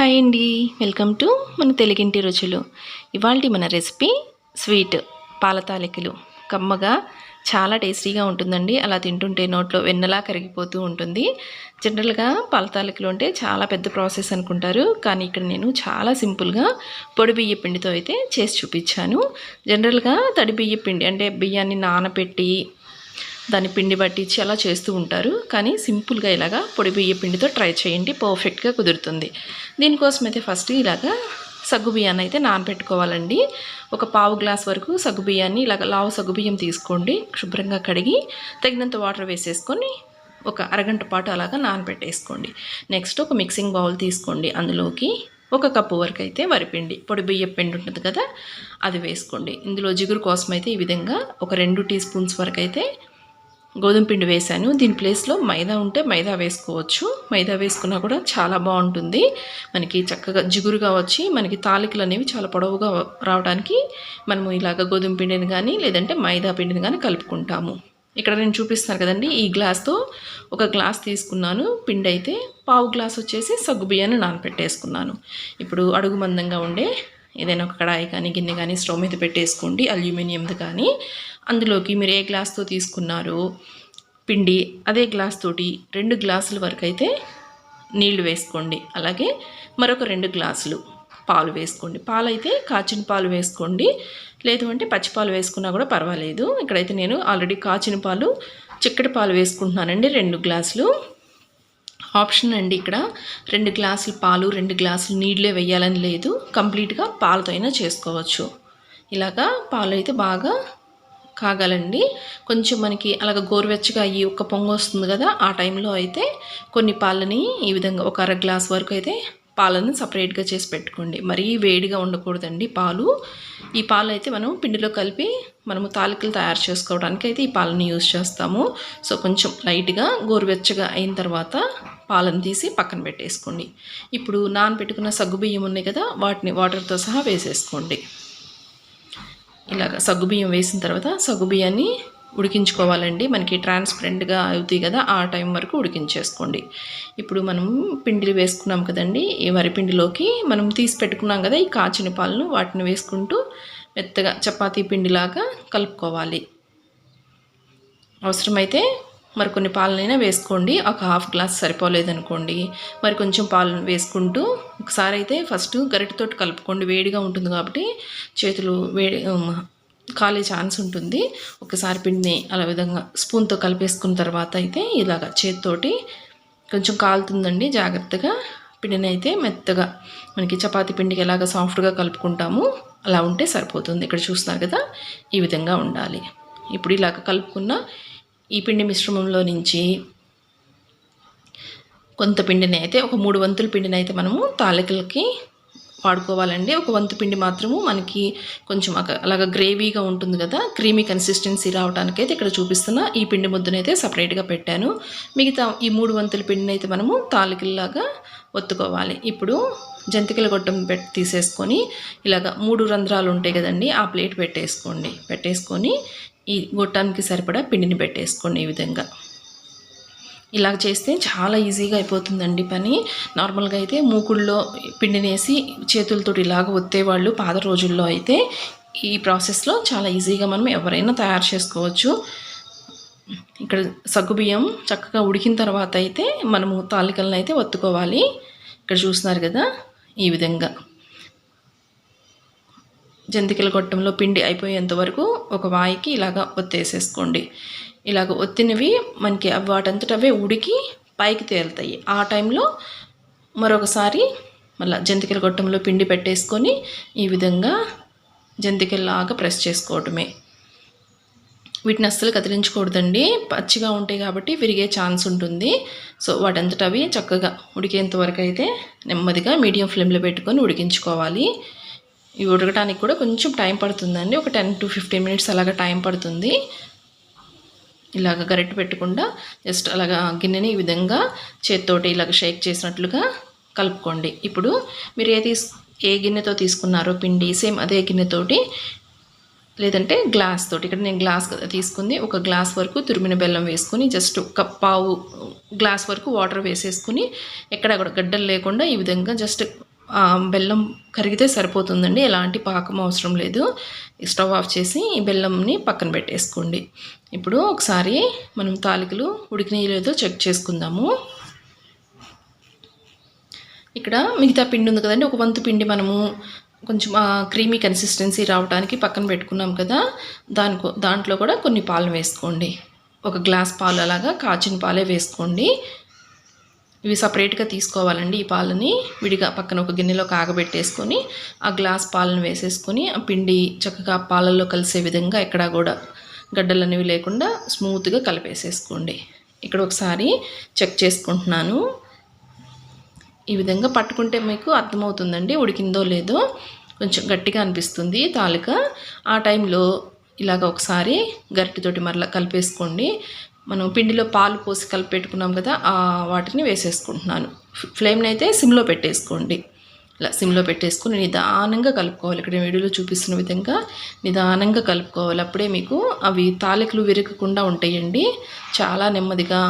Hi అండి. Welcome to మన తెలుగింటి రుచులు. ఇవాళ మన రెసిపీ స్వీట్ పాలతాలికలు. కమ్మగా చాలా టేస్టీగా ఉంటుందండి. అలా తింటుంటే నోట్లో వెన్నలా కరిగిపోతూ ఉంటుంది. జనరల్గా పాలతాలికలు అంటే చాలా పెద్ద ప్రాసెస్ అనుకుంటారు. కానీ ఇక్కడ నేను చాలా సింపుల్గా పొడి బియ్య పిండితో అయితే చేసి చూపించాను. జనరల్గా తడి బియ్య పిండి అంటే బియ్యాన్ని నానబెట్టి దాన్ని పిండి పట్టించి అలా చేస్తూ ఉంటారు. కానీ సింపుల్గా ఇలాగా పొడి బియ్య పిండితో ట్రై చేయండి. పర్ఫెక్ట్గా కుదురుతుంది. దీనికోసం అయితే ఫస్ట్ ఇలాగా సగ్గు బియ్యాన్ని అయితే నానబెట్టుకోవాలండి ఒక పావు గ్లాస్ వరకు సగ్గు బియ్యాన్ని ఇలాగ లావు సగ్గు బియ్యం తీసుకోండి. శుభ్రంగా కడిగి తగినంత వాటర్ వేసేసుకొని ఒక అరగంట పాటు అలాగా నానబెట్టేసుకోండి నెక్స్ట్ ఒక మిక్సింగ్ బౌల్ తీసుకోండి. అందులోకి ఒక కప్పు వరకు అయితే వరిపిండి పొడి బియ్య పిండి ఉంటుంది కదా అది వేసుకోండి. ఇందులో జిగురు కోసం అయితే ఈ విధంగా ఒక రెండు టీ స్పూన్స్ వరకు అయితే గోధుమ పిండి వేశాను. దీని ప్లేస్లో మైదా ఉంటే మైదా వేసుకోవచ్చు. మైదా వేసుకున్నా కూడా చాలా బాగుంటుంది. మనకి చక్కగా జిగురుగా వచ్చి మనకి తాలికలు అనేవి చాలా పొడవుగా రావడానికి మనము ఇలాగ గోధుమ పిండిని కానీ లేదంటే మైదా పిండిని కానీ కలుపుకుంటాము. ఇక్కడ నేను చూపిస్తాను కదండి ఈ గ్లాస్తో ఒక గ్లాస్ తీసుకున్నాను. పిండి అయితే పావు గ్లాస్ వచ్చేసి సగ్గు బియ్యాన్ని నానపెట్టేసుకున్నాను. ఇప్పుడు అడుగు మందంగా ఉండే ఏదైనా ఒక కడాయి కానీ గిన్నె కానీ స్టవ్ మీద పెట్టేసుకోండి అల్యూమినియంది కానీ. అందులోకి మీరు ఏ గ్లాస్తో తీసుకున్నారో పిండి అదే గ్లాస్ తోటి రెండు గ్లాసుల వరకు అయితే నీళ్ళు వేసుకోండి. అలాగే మరొక రెండు గ్లాసులు పాలు వేసుకోండి. పాలు అయితే కాచిన పాలు వేసుకోండి. లేదు అంటే పచ్చిపాలు వేసుకున్నా కూడా పర్వాలేదు. ఇక్కడైతే నేను ఆల్రెడీ కాచిన పాలు చిక్కటి పాలు వేసుకుంటున్నానండి. రెండు గ్లాసులు. ఆప్షన్ అండి ఇక్కడ. రెండు గ్లాసులు పాలు రెండు గ్లాసులు నీళ్ళే వేయాలని లేదు. కంప్లీట్గా పాలతో అయినా చేసుకోవచ్చు. ఇలాగా పాలు అయితే బాగా కాగాలండి. కొంచెం మనకి అలాగ గోరువెచ్చగా అయ్యి ఒక పొంగు వస్తుంది కదా ఆ టైంలో అయితే కొన్ని పాలని ఈ విధంగా ఒక అర గ్లాస్ వరకు అయితే పాలను సపరేట్గా చేసి పెట్టుకోండి. మరీ వేడిగా ఉండకూడదండి పాలు. ఈ పాలు అయితే మనం పిండిలో కలిపి మనము తాలికలు తయారు చేసుకోవడానికి అయితే ఈ పాలను యూజ్ చేస్తాము. సో కొంచెం లైట్గా గోరువెచ్చగా అయిన తర్వాత పాలను తీసి పక్కన పెట్టేసుకోండి. ఇప్పుడు నానబెట్టుకున్న సగ్గుబియ్యం ఉన్నాయి కదా వాటిని వాటర్తో సహా వేసేసుకోండి. ఇలాగ సగ్గుబియ్యం వేసిన తర్వాత సగ్గుబియ్యాన్ని ఉడికించుకోవాలండి. మనకి ట్రాన్స్పరెంట్గా అవుతాయి కదా ఆ టైం వరకు ఉడికించేసుకోండి. ఇప్పుడు మనం పిండిలు వేసుకున్నాం కదండి ఈ వరిపిండిలోకి మనం తీసి పెట్టుకున్నాం కదా ఈ కాచిన పాలను వాటిని వేసుకుంటూ మెత్తగా చపాతీ పిండిలాగా కలుపుకోవాలి. అవసరమైతే మరి కొన్ని పాలనైనా వేసుకోండి. ఒక హాఫ్ గ్లాస్ సరిపోలేదనుకోండి మరి కొంచెం పాలు వేసుకుంటూ ఒకసారి అయితే ఫస్ట్ గరిటతోటి కలుపుకోండి. వేడిగా ఉంటుంది కాబట్టి చేతులు వేడి కాలే ఛాన్స్ ఉంటుంది. ఒకసారి పిండిని అలా విధంగా స్పూన్తో కలిపేసుకున్న తర్వాత అయితే ఇలాగ చేతితోటి కొంచెం కాలుతుందండి. జాగ్రత్తగా పిండిని అయితే మెత్తగా మనకి చపాతీ పిండికి ఎలాగ సాఫ్ట్గా కలుపుకుంటాము అలా ఉంటే సరిపోతుంది. ఇక్కడ చూస్తున్నారు కదా ఈ విధంగా ఉండాలి. ఇప్పుడు ఇలాగ కలుపుకున్న ఈ పిండి మిశ్రమంలో నుంచి కొంత పిండిని అయితే ఒక మూడు వంతుల పిండిని అయితే మనము తాలికలకి వాడుకోవాలండి. ఒక వంతు పిండి మాత్రము మనకి కొంచెం అలాగ గ్రేవీగా ఉంటుంది కదా క్రీమీ కన్సిస్టెన్సీ రావడానికైతే ఇక్కడ చూపిస్తున్న. ఈ పిండి ముద్దనైతే సపరేట్గా పెట్టాను. మిగతా ఈ మూడు వంతుల పిండిని అయితే మనము తాలికల్లాగా ఒత్తుకోవాలి. ఇప్పుడు జంతికల గొట్టం పెట్టి తీసేసుకొని ఇలాగ మూడు రంధ్రాలు ఉంటాయి కదండి ఆ ప్లేట్ పెట్టేసుకోండి. పెట్టేసుకొని ఈ గొట్టానికి సరిపడా పిండిని పెట్టేసుకోండి ఈ విధంగా. ఇలా చేస్తే చాలా ఈజీగా అయిపోతుందండి పని. నార్మల్గా అయితే మూకుళ్ళలో పిండినేసి చేతులతో ఇలాగ ఒత్తేవాళ్ళు పాత రోజుల్లో అయితే ఈ ప్రాసెస్లో చాలా ఈజీగా మనం ఎవరైనా తయారు చేసుకోవచ్చు. ఇక్కడ సగ్గుబియ్యం చక్కగా ఉడికిన తర్వాత అయితే మనము తాలికలను అయితే ఒత్తుకోవాలి. ఇక్కడ చూస్తున్నారు కదా ఈ విధంగా. జంతికల గొట్టంలో పిండి అయిపోయేంత వరకు ఒక వాయికి ఇలాగ ఒత్తేసేసుకోండి. ఇలాగ ఒత్తినవి మనకి వాటంతట అవే ఉడికి పైకి తేలుతాయి. ఆ టైంలో మరొకసారి మళ్ళీ జంతికల గొట్టంలో పిండి పెట్టేసుకొని ఈ విధంగా జంతికల్లాగా ప్రెస్ చేసుకోవటమే. వీటిని అస్సలు కదిలించకూడదండి. పచ్చిగా ఉంటాయి కాబట్టి విరిగే ఛాన్స్ ఉంటుంది. సో వాటంతట అవి చక్కగా ఉడికేంత వరకు అయితే నెమ్మదిగా మీడియం ఫ్లేమ్లో పెట్టుకొని ఉడికించుకోవాలి. ఇవి ఉడకడానికి కూడా కొంచెం టైం పడుతుందండి. ఒక టెన్ టు ఫిఫ్టీన్ మినిట్స్ అలాగా టైం పడుతుంది. ఇలాగ గరిటె పెట్టకుండా జస్ట్ అలాగా గిన్నెని ఈ విధంగా చేత్తోటి ఇలాగ షేక్ చేసినట్లుగా కలుపుకోండి. ఇప్పుడు మీరు ఏ తీసు ఏ గిన్నెతో తీసుకున్నారో పిండి సేమ్ అదే గిన్నెతోటి లేదంటే గ్లాస్ తోటి. ఇక్కడ నేను గ్లాస్ తీసుకుంది. ఒక గ్లాస్ వరకు తురిమిన బెల్లం వేసుకొని జస్ట్ ఒక పావు గ్లాస్ వరకు వాటర్ వేసేసుకుని ఎక్కడ గడ్డలు లేకుండా ఈ విధంగా జస్ట్ బెల్లం కరిగితే సరిపోతుందండి. ఎలాంటి పాకం అవసరం లేదు. స్టవ్ ఆఫ్ చేసి ఈ బెల్లంని పక్కన పెట్టేసుకోండి. ఇప్పుడు ఒకసారి మనం తాలికలు ఉడికినాయి లేదో చెక్ చేసుకుందాము. ఇక్కడ మిగతా పిండి ఉంది కదండి. ఒక వంతు పిండి మనము కొంచెం క్రీమీ కన్సిస్టెన్సీ రావడానికి పక్కన పెట్టుకున్నాం కదా. దానికో దాంట్లో కూడా కొన్ని పాలు వేసుకోండి. ఒక గ్లాస్ పాలు అలాగా కాచిన పాలే వేసుకోండి. ఇవి సపరేట్గా తీసుకోవాలండి. ఈ పాలని విడిగా పక్కన ఒక గిన్నెలో కాగబెట్టేసుకొని ఆ గ్లాస్ పాలను వేసేసుకొని ఆ పిండి చక్కగా పాలల్లో కలిసే విధంగా ఎక్కడా కూడా గడ్డలు అనేవి లేకుండా స్మూత్గా కలిపేసేసుకోండి. ఇక్కడ ఒకసారి చెక్ చేసుకుంటున్నాను. ఈ విధంగా పట్టుకుంటే మీకు అర్థమవుతుందండి ఉడికిందో లేదో. కొంచెం గట్టిగా అనిపిస్తుంది తాలిక. ఆ టైంలో ఇలాగ ఒకసారి గరిటెతోటి మరలా కలిపేసుకోండి. మనం పిండిలో పాలు పోసి కలిపెట్టుకున్నాం కదా వాటిని వేసేసుకుంటున్నాను. ఫ్లేమ్ని అయితే సిమ్లో పెట్టేసుకోండి. ఇలా సిమ్లో పెట్టేసుకుని నిదానంగా కలుపుకోవాలి. ఇక్కడ వీడియోలో చూపిస్తున్న విధంగా నిదానంగా కలుపుకోవాలి. అప్పుడే మీకు అవి తాలికలు విరగకుండా ఉంటాయండి. చాలా నెమ్మదిగా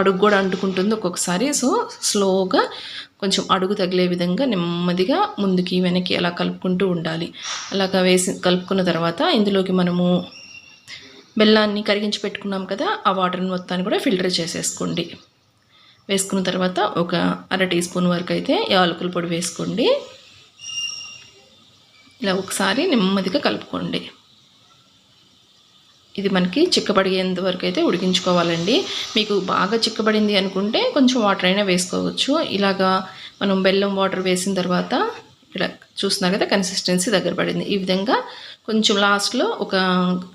అడుగు కూడా అంటుకుంటుంది ఒక్కొక్కసారి. సో స్లోగా కొంచెం అడుగు తగిలే విధంగా నెమ్మదిగా ముందుకి వెనక్కి అలా కలుపుకుంటూ ఉండాలి. అలాగా వేసి కలుపుకున్న తర్వాత ఇందులోకి మనము బెల్లాన్ని కరిగించి పెట్టుకున్నాం కదా ఆ వాటర్ని మొత్తాన్ని కూడా ఫిల్టర్ చేసేసుకోండి. వేసుకున్న తర్వాత ఒక అర టీ స్పూన్ వరకు అయితే యాలకుల పొడి వేసుకోండి. ఇలా ఒకసారి నెమ్మదిగా కలుపుకోండి. ఇది మనకి చిక్కబడిగేంత వరకు అయితే ఉడికించుకోవాలండి. మీకు బాగా చిక్కబడింది అనుకుంటే కొంచెం వాటర్ అయినా వేసుకోవచ్చు. ఇలాగా మనం బెల్లం వాటర్ వేసిన తర్వాత ఇక్కడ చూస్తున్నారు కదా కన్సిస్టెన్సీ దగ్గర పడింది. ఈ విధంగా కొంచెం లాస్ట్లో ఒక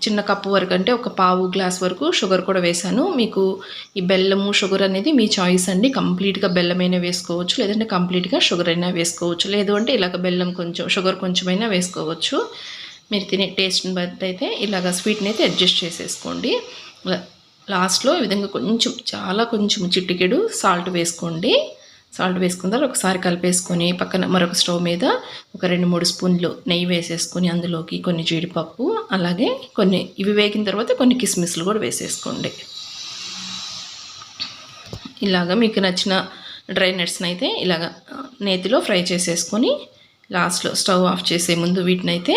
చిన్న కప్పు వరకు అంటే ఒక పావు గ్లాస్ వరకు షుగర్ కూడా వేశాను. మీకు ఈ బెల్లము షుగర్ అనేది మీ చాయిస్ అండి. కంప్లీట్గా బెల్లమైనా వేసుకోవచ్చు లేదంటే కంప్లీట్గా షుగర్ అయినా వేసుకోవచ్చు. లేదు అంటే ఇలాగ బెల్లం కొంచెం షుగర్ కొంచెమైనా వేసుకోవచ్చు. మీరు తినే టేస్ట్ని బట్టి అయితే ఇలాగ స్వీట్ని అయితే అడ్జస్ట్ చేసేసుకోండి. లాస్ట్లో ఈ విధంగా కొంచెం చాలా కొంచెం చిటికెడు సాల్ట్ వేసుకోండి. సాల్ట్ వేసుకున్న ఒకసారి కలిపేసుకొని పక్కన మరొక స్టవ్ మీద ఒక రెండు మూడు స్పూన్లు నెయ్యి వేసేసుకొని అందులోకి కొన్ని జీడిపప్పు అలాగే కొన్ని ఇవి వేగిన తర్వాత కొన్ని కిస్మిస్లు కూడా వేసేసుకోండి. ఇలాగ మీకు నచ్చిన డ్రై నట్స్ని అయితే ఇలాగ నేతిలో ఫ్రై చేసేసుకొని లాస్ట్లో స్టవ్ ఆఫ్ చేసే ముందు వీటిని అయితే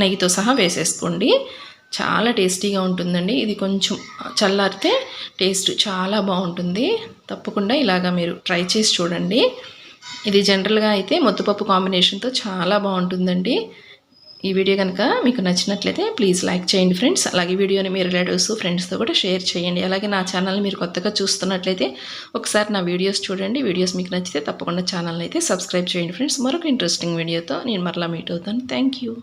నెయ్యితో సహా వేసేసుకోండి. చాలా టేస్టీగా ఉంటుందండి. ఇది కొంచెం చల్లారితే టేస్ట్ చాలా బాగుంటుంది. తప్పకుండా ఇలాగా మీరు ట్రై చేసి చూడండి. ఇది జనరల్గా అయితే ముద్దపప్పు కాంబినేషన్తో చాలా బాగుంటుందండి. ఈ వీడియో కనుక మీకు నచ్చినట్లయితే ప్లీజ్ లైక్ చేయండి ఫ్రెండ్స్. అలాగే వీడియోని మీ రిలేటివ్స్ ఫ్రెండ్స్తో కూడా షేర్ చేయండి. అలాగే నా ఛానల్ని మీరు కొత్తగా చూస్తున్నట్లయితే ఒకసారి నా వీడియోస్ చూడండి. వీడియోస్ మీకు నచ్చితే తప్పకుండా ఛానల్ని అయితే సబ్స్క్రైబ్ చేయండి ఫ్రెండ్స్. మరొక ఇంట్రెస్టింగ్ వీడియోతో నేను మరలా మీట్ అవుతాను. Thank you